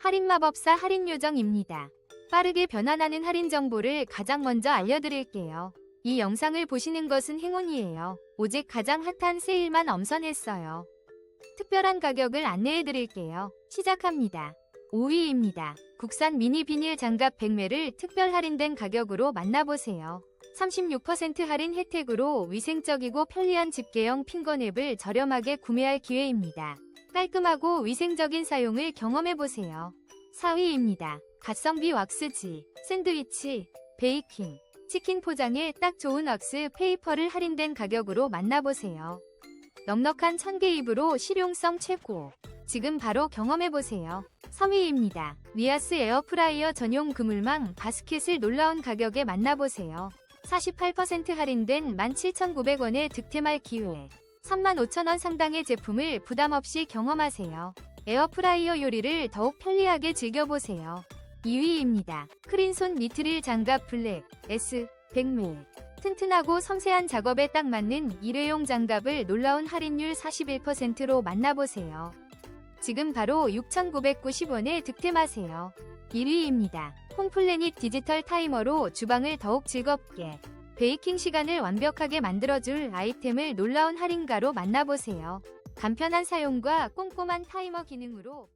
할인마법사 할인요정입니다. 빠르게 변환하는 할인 정보를 가장 먼저 알려드릴게요. 이 영상을 보시는 것은 행운이에요. 오직 가장 핫한 세일만 엄선했어요. 특별한 가격을 안내해드릴게요. 시작합니다. 5위입니다. 국산 미니 비닐 장갑 100매를 특별 할인된 가격으로 만나보세요. 36% 할인 혜택으로 위생적이고 편리한 집게형 핑거냅을 저렴하게 구매할 기회입니다. 깔끔하고 위생적인 사용을 경험해보세요. 4위입니다. 가성비 왁스지, 샌드위치, 베이킹, 치킨 포장에 딱 좋은 왁스 페이퍼를 할인된 가격으로 만나보세요. 넉넉한 1000개 입으로 실용성 최고. 지금 바로 경험해보세요. 3위입니다. 리아스 에어프라이어 전용 그물망 바스켓을 놀라운 가격에 만나보세요. 48% 할인된 17,900원의 득템할 기회. 35,000원 상당의 제품을 부담 없이 경험하세요. 에어프라이어 요리를 더욱 편리하게 즐겨보세요. 2위입니다. 크린손 니트릴 장갑 블랙 S 100ml. 튼튼하고 섬세한 작업에 딱 맞는 일회용 장갑을 놀라운 할인율 41%로 만나보세요. 지금 바로 6,990원에 득템하세요. 1위입니다. 홈플래닛 디지털 타이머로 주방을 더욱 즐겁게 베이킹 시간을 완벽하게 만들어줄 아이템을 놀라운 할인가로 만나보세요. 간편한 사용과 꼼꼼한 타이머 기능으로.